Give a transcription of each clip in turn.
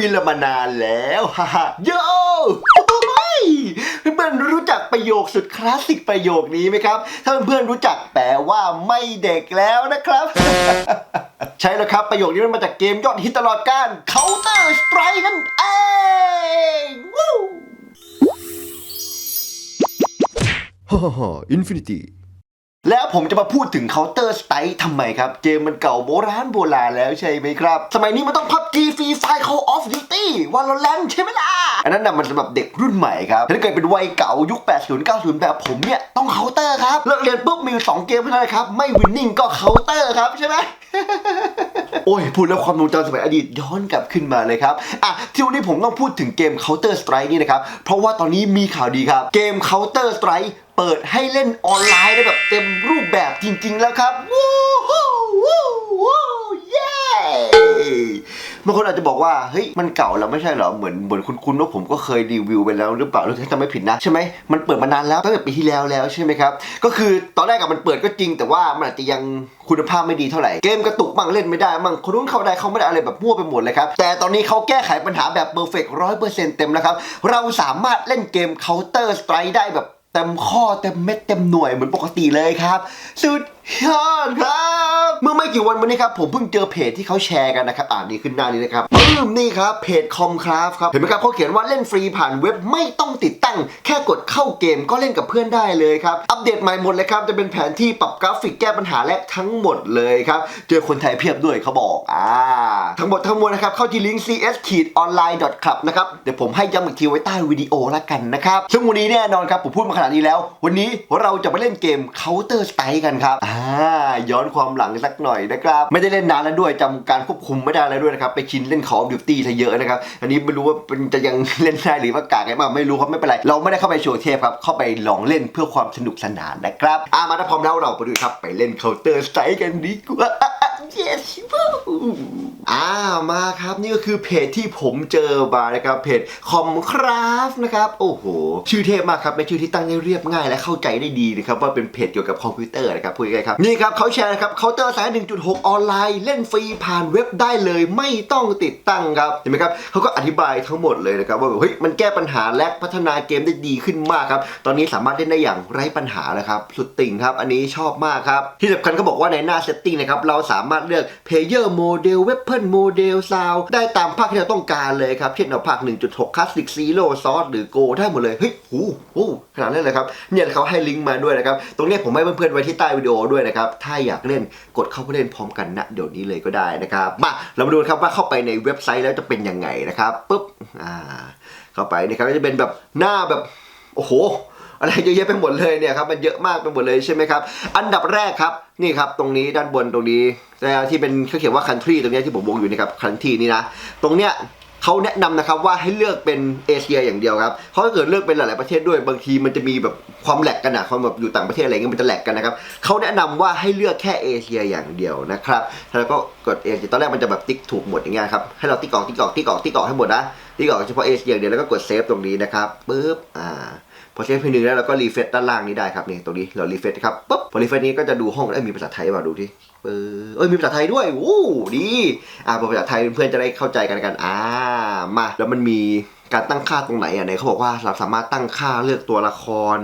คุยละมานานแล้วฮ่าฮ่าโยเฮ้ยเพื่อนๆรู้จักประโยคสุดคลาสสิกประโยคนี้ไหมครับ ถ้าเพื่อนๆรู้จักแปลว่าไม่เด็กแล้วนะครับ ใช่แล้วครับประโยคนี้มันมาจากเกมยอดฮิตตลอดการ Counter Strike นั่นเองวู้ฮ่าฮ่าอินฟินิตี้ แล้วผมจะมาพูดถึง Counter Strike ทำไมครับ เกมมันเก่าโบราณโบราณแล้วใช่ไหมครับ สมัยนี้มันต้อง PUBG Free Fire Call of Duty Valorant ใช่ไหมล่ะ อันนั้นน่ะมันสำหรับเด็กรุ่นใหม่ครับ ถ้าเกิดเป็นวัยเก่ายุค 80 90 แบบผมเนี่ย ต้อง Counter ครับ เลิกเรียนปุ๊บมีสองเกมเท่านั้นครับ ไม่วินนิ่งก็ Counter ครับใช่ไหม โอ้ย พูดแล้วความทรงจำสมัยอดีตย้อนกลับขึ้นมาเลยครับ อะ ที่วันนี้ผมต้องพูดถึงเกม Counter Strike นี่นะครับ เพราะว่าตอนนี้มีข่าวดีครับ เกม Counter Strike เปิดให้เล่นออนไลน์ได้แบบเต็มรูปแบบจริง ๆ แล้วครับวู้ บางคนอาจจะบอกว่าเฮ้ยมันเก่าแล้วไม่ใช่เหรอเหมือนเหมือนคุณๆว่าผมก็เคยรีวิวไปแล้วหรือเปล่าหรือถ้าจำไม่ผิดนะใช่ไหมมันเปิดมานานแล้วตั้งแต่ปีที่แล้วแล้วใช่ไหมครับก็คือตอนแรกกับมันเปิดก็จริง แต่ว่ามันอาจจะยังคุณภาพไม่ดีเท่าไหร่เกมกระตุกมั่งเล่นไม่ได้มั่งคนนู้นเข้าได้เข้าไม่ได้อะไรแบบมั่วไปหมดเลยครับแต่ตอนนี้เขาแก้ไขปัญหาแบบเพอร์เฟกต์ร้อยเปอร์เซ็นต์เต็มแล้วครับเราสามารถเล่นเกม Counter Strike ได้แบบเต็มข้อเต็มเม็ดเต็มหน่วยเหมือนปกติเลยครับสุด ยอดครับ เมื่อไม่กี่วันมานี้ครับ ผมเพิ่งเจอเพจที่เขาแชร์กันนะครับ อ่านนี่ขึ้นหน้านี้นะครับปึ้มนี่ครับ เพจคอมคราฟครับ เห็นไหมครับเขาเขียนว่าเล่นฟรีผ่านเว็บไม่ต้องติดตั้ง แค่กดเข้าเกมก็เล่นกับเพื่อนได้เลยครับ อัปเดตใหม่หมดเลยครับ จะเป็นแผนที่ปรับกราฟิกแก้ปัญหาแรกทั้งหมดเลยครับ เจอคนไทยเพียบด้วยเขาบอกอ่าทั้งหมดทั้งมวลนะครับเข้าที่ลิงก์ cs ขีด online club นะครับเดี๋ยวผมให้ย้ำอีกทีไว้ใต้วิดีโอละกันนะครับซึ่งวันนี้แน่นอนครับผมพูดมาขนาดนี้แล้ว วันนี้เราจะไปเล่นเกม Counter Strike กันครับอ่าย้อนความหลังสักหน่อยนะครับ ไม่ได้เล่นนานแล้วด้วยจำการควบคุมไม่ได้แล้วด้วยนะครับ ไปชินเล่นของดิวตี้ซะเยอะนะครับ อันนี้ไม่รู้ว่าเป็นจะยังเล่นได้หรือว่ากากไงบ้างไม่รู้ครับไม่เป็นไร เราไม่ได้เข้าไปโชว์เทปครับ เข้าไปลองเล่นเพื่อความสนุกสนานนะครับอ่ามาถ้าพร้อมแล้วเราไปดูครับ ไปเล่นเคาน์เตอร์สไตร์กันดีกว่า yes อ่ามาครับนี่ก็คือเพจที่ผมเจอมานะครับเพจคอมคราฟนะครับโอ้โหชื่อเทพมากครับเป็นชื่อที่ตั้งได้เรียบง่ายและเข้าใจได้ดีนะครับว่าเป็นเพจเกี่ยวกับคอมพิวเตอร์นะครับพูดง่ายครับนี่ครับเขาแชร์นะครับเคาน์เตอร์สาย1.6 ออนไลน์ เล่นฟรีผ่านเว็บได้เลยไม่ต้องติดตั้งครับเห็นไหมครับเขาก็อธิบายทั้งหมดเลยนะครับว่าแบบเฮ้ยมันแก้ปัญหาและพัฒนาเกมได้ดีขึ้นมากครับตอนนี้สามารถเล่นได้อย่างไร้ปัญหาแล้วครับสุดติ่งครับอันนี้ชอบมากครับที่สำคัญเขาบอกว่าในหน้าเซตติ้งนะครับเราสามารถเลือก Player Model Weapon Model Sound ได้ตามภาคที่เราต้องการเลยครับ เช่นเอาภาค 1.6 Classic Zero Source หรือ Go ได้หมดเลย เฮ้ยหูหูขนาดนั้นเลยครับ เนี่ยเขาให้ลิงก์มาด้วยนะครับ ตรงนี้ผมให้เพื่อนๆไว้ที่ใต้วิดีโอด้วยนะครับ ถ้าอยากเล่นกดเข้าไปเล่นพร้อมกันณเดี๋ยวนี้เลยก็ได้นะครับ มาเรามาดูครับว่าเข้าไปในเว็บไซต์แล้วจะเป็นยังไงนะครับปุ๊บอ่าเข้าไปนะครับก็จะเป็นแบบหน้าแบบโอ้โห อะไรเยอะแยะไปหมดเลยเนี่ยครับมันเยอะมากไปหมดเลยใช่ไหมครับ อันดับแรกครับนี่ครับตรงนี้ด้านบนตรงนี้แล้วที่เป็นเขาเขียนว่า country ตรงเนี้ยที่ผมวงอยู่นี่ครับ country นี่นะตรงเนี้ยเขาแนะนำนะครับว่าให้เลือกเป็นเอเชียอย่างเดียวครับเพราถ้าเกิดเลือกเป็นหลาย ๆ ประเทศด้วยบางทีมันจะมีแบบความแหลกกันนะความแบบอยู่ต่างประเทศอะไรเงี้ยมันจะแหลกกันนะครับเขาแนะนำว่าให้เลือกแค่เอเชียอย่างเดียวนะครับแล้วก็กดเอเชียตอนแรกมันจะแบบติ๊กถูกหมดอย่างเงี้ยครับให้เราติ๊กออกติ๊กออกติ๊กออกติ๊กออกให้หมดนะติ๊กออกเฉพาะเอเชียอย่างเดียวแล้วก็กดเซฟตรงนี้นะครับปึ๊บอ่า พอเซฟเพลงหนึ่งแล้วเราก็รีเฟซด้านล่างนี้ได้ครับนี่ตรงนี้เรารีเฟซครับปุ๊บพอรีเฟซนี้ก็จะดูห้องได้มีภาษาไทยเปล่าดูที่เออเอ้ยมีภาษาไทยด้วยโอ้ดีอ่าภาษาไทยเพื่อนๆจะได้เข้าใจกันกันอ่ามาแล้วมันมีการตั้งค่าตรงไหนอะไหนเขาบอกว่าเราสามารถตั้งค่าเลือกตัวละคร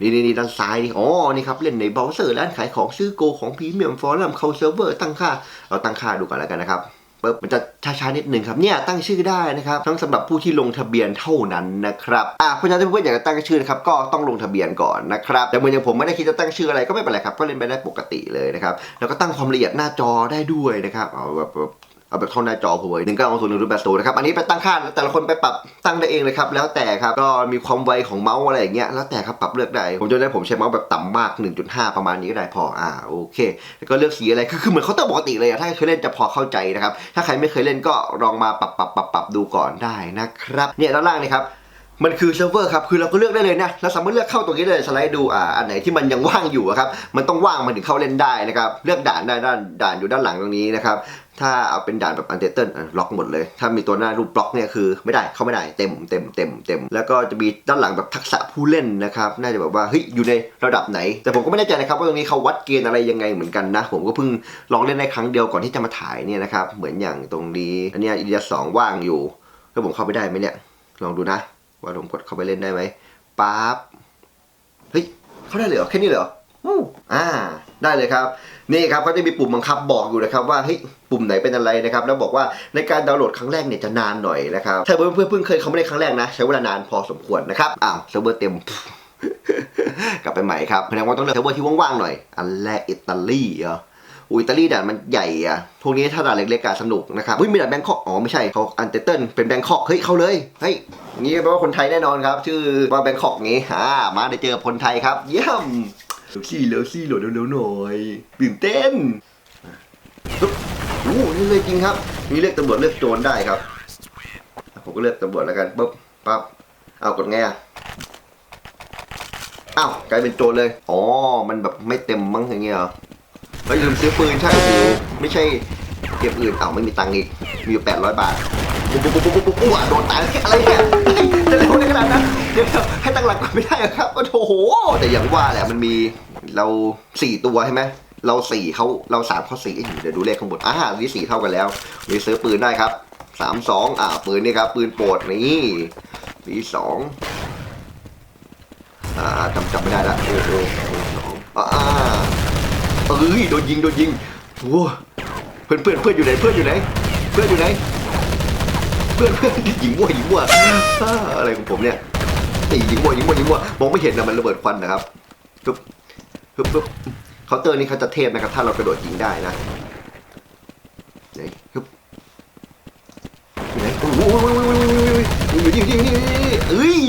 นี่นี่นี่ด้านซ้ายนี่อ๋อนี่ครับเล่นในเบราว์เซอร์ร้านขายของซื้อโกของพรีเมียมฟอรัมเข้าเซิร์ฟเวอร์ตั้งค่าเราตั้งค่าดูก่อนแล้วกันนะครับ ปึ๊บมันจะช้าๆนิดหนึ่งครับเนี่ยตั้งชื่อได้นะครับทั้งสำหรับผู้ที่ลงทะเบียนเท่านั้นนะครับอะเพราะฉะนั้นถ้าเพื่อนๆอยากจะตั้งชื่อนะครับก็ต้องลงทะเบียนก่อนนะครับแต่เหมือนอย่างผมไม่ได้คิดจะตั้งชื่ออะไรก็ไม่เป็นไรครับก็เล่นไปได้ปกติเลยนะครับแล้วก็ตั้งความละเอียดหน้าจอได้ด้วยนะครับเอาแบบ เอาแบบเท่าหน้าจอผมเลยหนึ่งเก้าศูนย์หนึ่งรูปแบบศูนย์นะครับ อันนี้ไปตั้งค่าแต่ละคนไปปรับตั้งได้เองเลยครับ แล้วแต่ครับ ก็มีความไวของเมาส์อะไรอย่างเงี้ย แล้วแต่ครับปรับเลือกได้ ผมจะได้ผมใช้เมาส์แบบต่ำมาก 1.5 ประมาณนี้ก็ได้พอ อ่า โอเค แล้วก็เลือกสีอะไร คือคือเหมือนเคาน์เตอร์ปกติเลยอะถ้าเคยเล่นจะพอเข้าใจนะครับ ถ้าใครไม่เคยเล่นก็ลองมาปรับปรับปรับปรับดูก่อนได้นะครับ เนี่ยด้านล่างนี่ครับมันคือเซิร์ฟเวอร์ครับ คือเราก็เลือกได้เลยนะ เราสามารถเลือกเข้าตรงนี้เลยสไลด์ดู อ่า อันไหนที่มันยังว่างอยู่ครับ มันต้องว่างมันถึงเข้าเล่นได้นะครับ เลือกด่านได้ด้านด่านอยู่ด้านหลังตรงนี้นะครับ ถ้าเอาเป็นด่านแบบอันเดอร์เติลล็อกหมดเลย ถ้ามีตัวหน้ารูปบล็อกเนี่ยคือไม่ได้เข้าไม่ได้เต็มเต็มเต็มเต็มแล้วก็จะมีด้านหลังแบบทักษะผู้เล่นนะครับน่าจะแบบว่าเฮ้ยอยู่ในระดับไหน แต่ผมก็ไม่แน่ใจนะครับว่าตรงนี้เขาวัดเกณฑ์อะไรยังไงเหมือนกันนะ ผมก็เพิ่งลองเล่นได้ครั้งเดียวก่อนที่จะมาถ่ายเนี่ยนะครับเหมือนอย่างตรงนี้อันนี้อีเดียสองว่างอยู่แล้วผมเข้าไปได้ไหมเนี่ยลองดูนะ ว่าผมกดเข้าไปเล่นได้ไหมปั๊บเฮ้ยเข้าได้เลยเหรอแค่นี้เหรอ อ่า ได้เลยครับ นี่ครับเขาจะมีปุ่มบังคับบอกอยู่นะครับว่าเฮ้ยปุ่มไหนเป็นอะไรนะครับ แล้วบอกว่าในการดาวน์โหลดครั้งแรกเนี่ยจะนานหน่อยนะครับถ้าเพื่อนเพื่อนเพิ่งเคยเขาไม่ได้ครั้งแรกนะ ใช้เวลานานพอสมควรนะครับอ้าวเซิร์ฟเวอร์เต็มกลับไปใหม่ครับแสดงว่าต้องเลือกเซิร์ฟเวอร์ที่ว่างๆหน่อย อันแรกอิตาลีออุยอิตาลีด่านมันใหญ่อะพวกนี้ถ้าด่านเล็กๆอะสนุกนะครับอุ้ยมีด่านแบงคอก อ๋อไม่ใช่เขาอันเตอร์เติลเป็นแบงคอก เฮ้ยเข้าเลย เฮ้ยงี้แปลว่าคนไทยแน่นอนครับ ชื่อว่าแบงคอกงี้อ่ามาได้เจอคนไทยครับ เยี่ยม เร็วซี่เร็วซี่โหลดเร็วๆหน่อยตื่นเต้นปึ๊บโอ้นี่เลยจริงครับนี่เลือกตำรวจเลือกโจรได้ครับ ผมก็เลือกตำรวจแล้วกันปุ๊บปั๊บเอากดไงอะอ้าวกลายเป็นโจรเลย อ๋อ มันแบบไม่เต็มมั้งอย่างเงี้ยเหรอเฮ้ยลืมซื้อปืนใช่โอ้โหไม่ใช่เก็บอื่นอ้าวไม่มีตังค์อีก มีอยู่แปดร้อยบาทปุ๊บปุ๊บปุ๊บปุ๊บปุ๊บโดนตายอะไรเนี่ย นาดนั้นเดี๋ยวให้ตั้งหลักก่อนไม่ได้เหรอครับโอ้โห แต่อย่างว่าแหละมันมีเราสี่ตัวใช่ไหมเราสี่เขาเราสามเขาสี่เดี๋ยวดูเลขข้างบนอ่านี่สี่เท่ากันแล้วมีซื้อปืนได้ครับสามสองอ่าปืนนี่ครับปืนโปรดนี่ปีสองอ่าจำจำไม่ได้ละโอ้โหสองอ่าเอ้ยโดนยิงโดนยิงโอ้เพื่อนเพื่อนเพื่อนอยู่ไหนเพื่อนอยู่ไหน เพื่อนอยู่ไหน เพื่อนเพื่อนยิงมั่วยิงมั่วอ่าอะไรของผมเนี่ยนี่ยิงมั่วยิงมั่วยิงมั่วมองไม่เห็นนะมันระเบิดควันนะครับปึ๊บปึ๊บปึ๊บเคาน์เตอร์นี่เขาจะเทพนะครับถ้าเรากระโดดยิงได้นะไหนปึ๊บอยู่ไหนโอ้โหอยู่ยิงยิงยิงยิงเอ้ย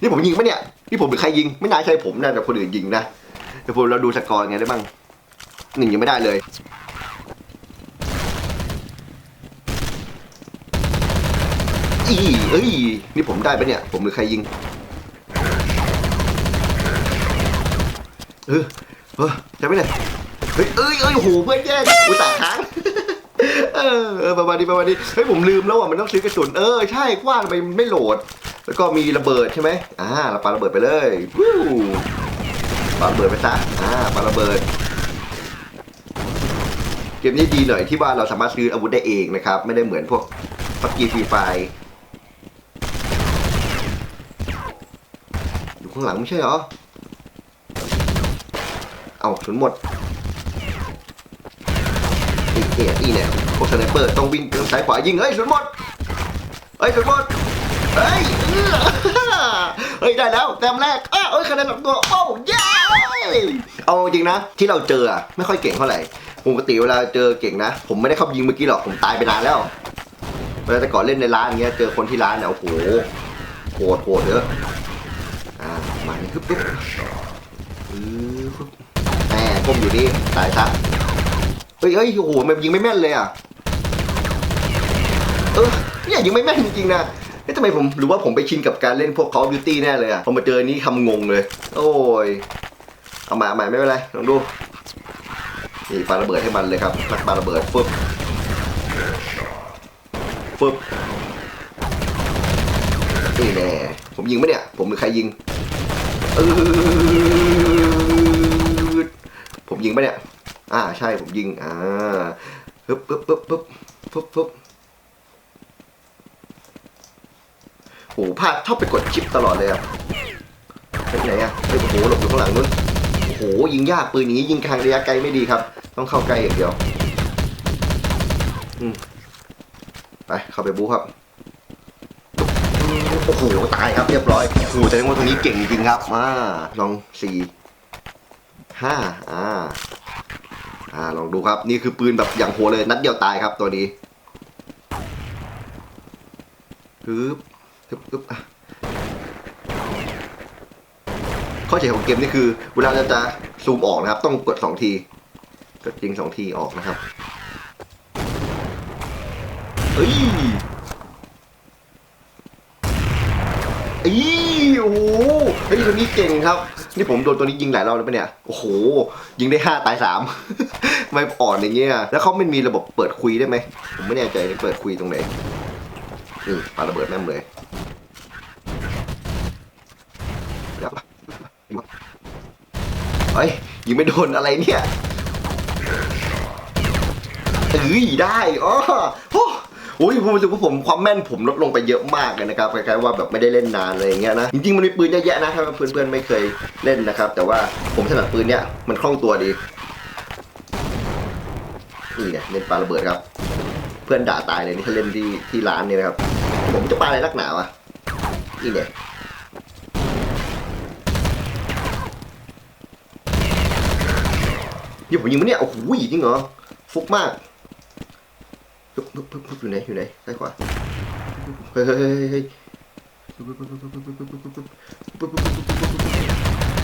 นี่ผมยิงปะเนี่ยนี่ผมเป็นใครยิงไม่น่าใช่ผมนะแต่คนอื่นยิงนะเดี๋ยวผมเราดูสกอร์ไงได้บ้างหนึ่งยังไม่ได้เลย อีเอ้ย นี่ผมได้ปะเนี่ย ผมหรือใครยิง เออเออจะไม่ได้เฮ้ยเอ้ยเอ้ยโหเพื่อนแย่งอุตส่าห์ค้างเออเออประมาณนี้ประมาณนี้เฮ้ยผมลืมแล้วว่ามันต้องซื้อกระสุนเออใช่กว่าทำไมมันไม่โหลด แล้วก็มีระเบิดใช่ไหมอ่าเราปาระเบิดไปเลยวู้ปาระเบิดไปซะอ่าปาระเบิดเกมนี้ดีหน่อยที่ว่าเราสามารถซื้ออาวุธได้เองนะครับ ไม่ได้เหมือนพวกปักกีฟรีไฟอยู่ ข้างหลังไม่ใช่เหรอ เอาสุนหมดนี่เนี่ยนี่เนี่ยพวกสไนเปอร์ต้องวิ่งทางซ้ายขวายิงเฮ้ยสุดหมดเฮ้ยสุดหมดเฮ้ยเอื้อเฮ้ยได้แล้วแต้มแรกอ้าวเอ้ยคะแนนหลับตัวโอ้ยเอาจริงนะ ที่เราเจออะไม่ค่อยเก่งเท่าไหร่ปกติเวลาเจอเก่งนะ ผมไม่ได้เข้ายิงเมื่อกี้หรอกผมตายไปนานแล้วเวลาแต่ก่อนเล่นในร้านเงี้ยเจอคนที่ร้านเนี่ยโอ้โหโหดโหดเยอะ ปึ๊บปึ๊บแหมก้มอยู่นี่ตายซะเฮ้ยเฮ้ยโอ้โหมันยิงไม่แม่นเลยอะเออเนี่ยยิงไม่แม่นจริงๆนะเอ๊ะทำไมผมหรือว่าผมไปชินกับการเล่นพวก Call of Duty แน่เลยอะพอมาเจอนี้ทำงงเลย โอ้ย เอามาเอาใหม่ไม่เป็นไรลองดู นี่ปาระเบิดให้มันเลยครับนักปาระเบิดฟึบฟึบนี่แน่ผมยิงไหมเนี่ย ผมหรือใครยิง ผมยิงไหมเนี่ย อ่าใช่ผมยิง อ่าปึ๊บปึ๊บปึ๊บปึ๊บปึ๊บปึ๊บโหพลาดชอบไปกดชิปตลอดเลยอะไปไหนอะเฮ้ยโอ้โหหลบอยู่ข้างหลังนู้นโอ้โหยิงยากปืนนี้ยิงทางระยะไกลไม่ดีครับ ต้องเข้าใกล้อย่างเดียวอืมไปเข้าไปบู๊ครับ โอ้โหตายครับเรียบร้อยโอ้โหแสดงว่าตรงนี้เก่งจริงครับมาลองสี่ห้าอ่าอ่าลองดูครับนี่คือปืนแบบอย่างโหดเลยนัดเดียวตายครับตัวนี้ฮึบฮึบฮึบอะข้อเสียของเกมนี่คือเวลาเราจะซูมออกนะครับ ต้องกดสองทีกดยิงสองทีออกนะครับเอ้ย อีโอ้โหเฮ้ยตัวนี้เก่งครับ นี่ผมโดนตัวนี้ยิงหลายรอบแล้วปะเนี่ย โอ้โห ยิงได้ห้าตายสามไม่อ่อนอย่างเงี้ย แล้วเขาไม่มีระบบเปิดคุยได้ไหม ผมไม่แน่ใจเปิดคุยตรงไหนนี่ปาระเบิดแม่มเลยเฮ้ยยิงไม่โดนอะไรเนี่ยเอ้ยได้ อ๋อโอ้โอ้ยผมรู้สึกว่าผมความแม่นผมลดลงไปเยอะมากเลยนะครับคล้ายๆว่าแบบไม่ได้เล่นนานอะไรอย่างเงี้ยนะจริงๆมันมีปืนเยอะแยะนะถ้าเพื่อนๆไม่เคยเล่นนะครับ แต่ว่าผมถนัดปืนเนี่ยมันคล่องตัวดีนี่ไงเล่นปาระเบิดครับ เพื่อนด่าตายเลยนี่ถ้าเล่นที่ที่ร้านเนี่ยนะครับ ผมจะปาอะไรนักหนาวะนี่เนี่ยนี่ผมยิงมันเนี่ยโอ้โหจริงเหรอฟุกมาก ปึ๊บปึ๊บปึ๊บปึ๊บอยู่ไหนอยู่ไหนซ้ายขวาเฮ้ยเฮ้ยเฮ้ยเฮ้ย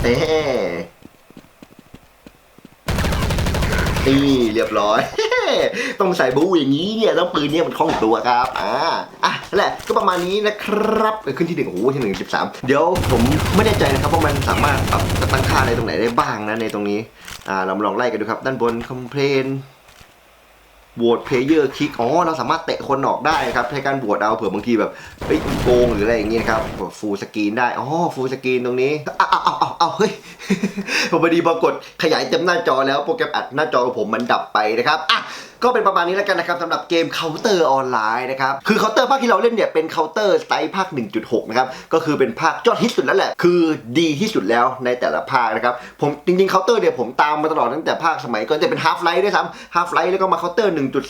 เอ๊ะนี่เรียบร้อย ต้องใส่บูอย่างนี้เนี่ยต้องปืนเนี่ยมันคล่องตัวครับ อ่า อะนั่นแหละก็ประมาณนี้นะครับขึ้นที่หนึ่งโอ้โหที่หนึ่งสิบสามเดี๋ยวผมไม่แน่ใจนะครับว่ามันสามารถปรับตั้งค่าอะไรตรงไหนได้บ้างนะในตรงนี้ อ่าเราลองไล่กันดูครับ ด้านบนคอมเพลน โหวตเพลเยอร์คลิก อ๋อ เราสามารถเตะคนออกได้ครับใช้การโหวตเอาเผื่อบางทีแบบเฮ้ยโกงหรืออะไรอย่างงี้นะครับฟูลสกรีนได้ อ๋อ ฟูลสกรีนตรงนี้อ้าวอ้าวอ้าวอ้าวเฮ้ยผมพอดีปรากฏขยายเต็มหน้าจอแล้วโปรแกรมอัดหน้าจอของผมมันดับไปนะครับอะ ก็เป็นประมาณนี้แล้วกันนะครับสำหรับเกม Counter อร์ออนไลน์นะครับคือ Counter ภาคที่เราเล่นเนี่ยเป็น Counter สไตล์ภาค 1.6 นะครับก็คือเป็นภาคยอดฮิตสุดแล้วแหละ คือดีที่สุดแล้วในแต่ละภาคนะครับผมจริงๆ Counter เนี่ยผมตามมาตลอดตั้งแต่ภาคสมัยก่อนจะเป็น Half Life ด้วยซ้ำ Half Life แล้วก็มา Counter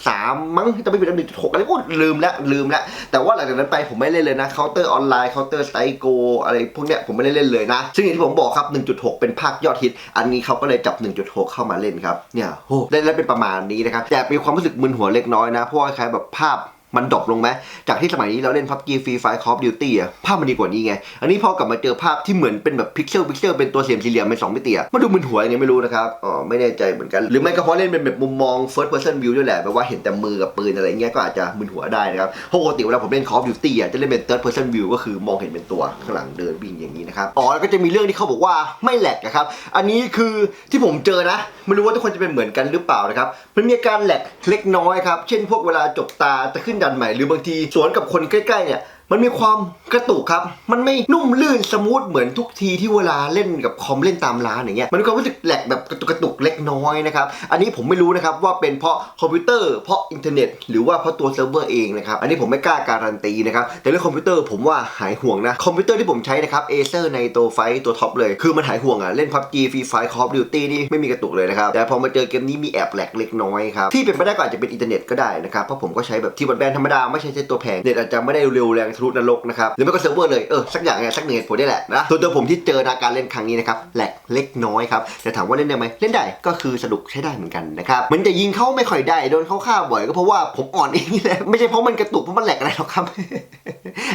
1.3 มั้งจะไม่เป็น1.6อะไรก็ลืมแล้วลืมแล้วแต่ว่าหลังจากนั้นไปผมไม่เล่นเลยนะ Counter อร์ออนไลน์ Counter Strike Go อะไรพวกเนี้ยผมไม่ได้เล่นเลยนะ ซึ่งอย่างที่ผมบอกครับ 1.6 เป็นภาคยอดฮิต อันนี้เขาก็เลยจับ 1.6 เข้ามาเล่นครับเนี่ยโหเล่นแล้วเป็นประมาณนี้นะครับแต่มีความรู้สึกมึนหัวเล็กน้อยนะเพราะว่าคล้ายแบบภาพ มันดรอปลงไหมจากที่สมัยนี้เราเล่น PUBG Free Fire Call of Duty อะภาพมันดีกว่านี้ไง อันนี้พอกลับมาเจอภาพที่เหมือนเป็นแบบพิกเซลพิกเซลเป็นตัวเสียมสี่เหลี่ยมเป็นสองมิติอะมันดูมึนหัวยังไงไม่รู้นะครับอ๋อไม่แน่ใจเหมือนกัน หรือไม่ก็เพราะเล่นเป็นแบบมุมมอง first person view ด้วยแหละแบบว่าเห็นแต่มือกับปืนอะไรเงี้ยก็อาจจะมึนหัวได้นะครับปกติเวลาผมเล่น Call of Duty อะจะเล่นเป็น third person view ก็คือมองเห็นเป็นตัวข้างหลังเดินวิ่งอย่างนี้นะครับอ๋อแล้วก็จะมีเรื่องที่เขาบอกว่าไม่แหลกนะครับอันนี้คือที่ผมเจอนะไม่รู้ว่าทุกคนจะเป็นเหมือนกันหรือเปล่านะครับมันมีอาการแหลกเล็กน้อยครับเช่นพวกเวลาจบตาจะขึ้นดันใหม่หรือบางทีสวนกับคนใกล้ๆเนี่ย มันมีความกระตุกครับ มันไม่นุ่มลื่นสมูทเหมือนทุกทีที่เวลาเล่นกับคอมเล่นตามร้านอย่างเงี้ย มันมีความรู้สึกแหลกแบบกระตุกกระตุกเล็กน้อยนะครับ อันนี้ผมไม่รู้นะครับว่าเป็นเพราะคอมพิวเตอร์เพราะอินเทอร์เน็ต หรือว่าเพราะตัวเซิร์ฟเวอร์เองนะครับ อันนี้ผมไม่กล้าการันตีนะครับ แต่เรื่องคอมพิวเตอร์ผมว่าหายห่วงนะ คอมพิวเตอร์ที่ผมใช้นะครับ Acer ในตัวไฟตัวท็อปเลย คือมันหายห่วงอะเล่น PUBG Free Fire Call of Duty นี่ไม่มีกระตุกเลยนะครับ แต่พอมาเจอเกมนี้มีแอบแหลกเล็กน้อยครับ ที่เป็นไปได้ก็อาจจะเป็นอินเทอร์เน็ตก็ได้นะครับ เพราะผมก็ใช้แบบที่บนแบนธรรมดาไม่ใช่ใช้ตัวแพงเน็ตอาจจะไม่ได้เร็วแรงทลุนรกนะครับหรือไม่ก็เซิร์ฟเวอร์เลยเออสักอย่างไงสักหนึ่งเหตุผลได้แหละนะตัวนตัวผมที่เจออาการเล่นครั้งนี้นะครับแหลกเล็กน้อยครับแต่ถามว่าเล่นได้ไหมเล่นได้ก็คือสนุกใช้ได้เหมือนกันนะครับเหมันจะยิงเขาไม่ค่อยได้โดนเขาฆ่าบ่อยก็เพราะว่าผมอ่อนเองนี่แหละไม่ใช่เพราะมันกระตุกเพราะมันแหลกอะไรหรอกครับ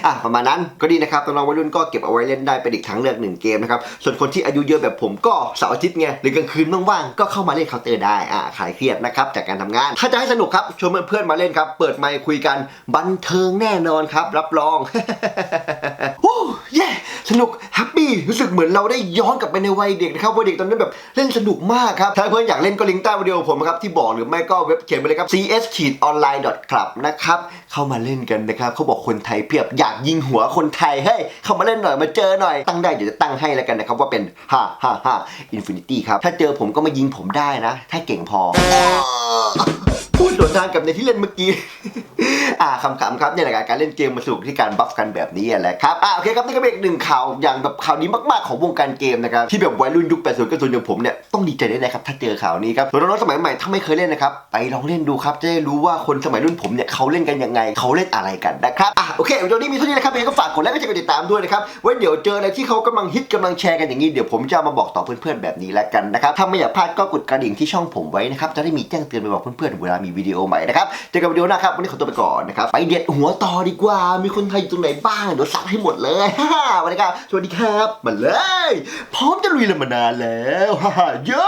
อะประมาณนั้นก็ดีนะครับตอนเราวัยรุ่นก็เก็บเอาไว้เล่นได้เป็นอีกทางเลือกหนึ่งเกมนะครับส่วนคนที่อายุเยอะแบบผมก็เสาร์อาทิตย์ไงหรือกลางคืนว่างๆก็เข้ามาเล่นเคาน์เตอร์ได้อะคลายเครียดนะครับจากการทำงาน ถ้าจะให้สนุกครับชวนเพื่อนๆมาเล่นครับเปิดไมค์คุยกันบันเทิงแน่นอนครับรับรองโอ้เย่สนุกแฮปปี้รู้สึกเหมือนเราได้ย้อนกลับไปในวัยเด็กนะครับวัยเด็กตอนนั้นแบบเล่นสนุกมากครับ ถ้าเพื่อนอยากเล่นก็ลิงก์ใต้วิดีโอผมนะครับ ที่บอกหรือไม่ก็เว็บเขียนไปเลยครับ cs-online.club นะครับ เข้ามาเล่นกันนะครับเขาบอกคนไทยเพียบอยากยิงหัวคนไทยเฮ้ยเข้ามาเล่นหน่อยมาเจอหน่อย ตั้งได้เดี๋ยวจะตั้งให้แล้วกันนะครับว่าเป็นฮ่าฮ่าฮ่าอินฟินิตี้ครับถ้าเจอผมก็มายิงผมได้นะ ถ้าเก่งพอ พูดสวนทางกับในที่เล่นเมื่อกี้ อ่าคำๆครับเนี่ยแหละครับการเล่นเกมมาสนุกที่การบัฟกันแบบนี้แหละครับ อ่าโอเคครับนี่ก็เป็นอีกหนึ่งข่าวอย่างแบบข่าวดีมากๆของวงการเกมนะครับที่แบบวัยรุ่นยุค80กับส่วนอย่างผมเนี่ยต้องดีใจได้เลยครับถ้าเจอข่าวนี้ครับส่วนน้องๆสมัยใหม่ถ้าไม่เคยเล่นนะครับไปลองเล่นดูครับจะได้รู้ว่าคนสมัยรุ่นผมเนี่ยเขาเล่นกันยังไงเขาเล่นอะไรกันนะครับอะโอเควิดีโอนี้มีเท่านี้นะครับยังก็ฝากกดไลค์ก็จะกดติดตามด้วยนะครับไว้เดี๋ยวเจออะไรที่เขากำลังฮิตกำลังแชร์กันอย่างนี้เดี๋ยวผมจะมาบอกต่อเพื่อนๆแบบนี้แล้วกันนะครับถ้าไม่อยากพลาดก็กดกระดิ่งที่ช่องผมไว้นะครับจะได้มีแจ้งเตือนไปบอกเพื่อนๆเวลามีวิดีโอใหม่นะครับเจอกันวิดีโอหน้าครับวันนี้ขอตัวไปก่อนนะครับไปเด็ดหัวต่อดีกว่า มีคนไทยอยู่ตรงไหนบ้างเดี๋ยวซับให้หมดเลยฮ่าวันนี้ครับสวัสดีครับมาเลย พร้อมจะลุยเลยมานานแล้วฮ่าเย้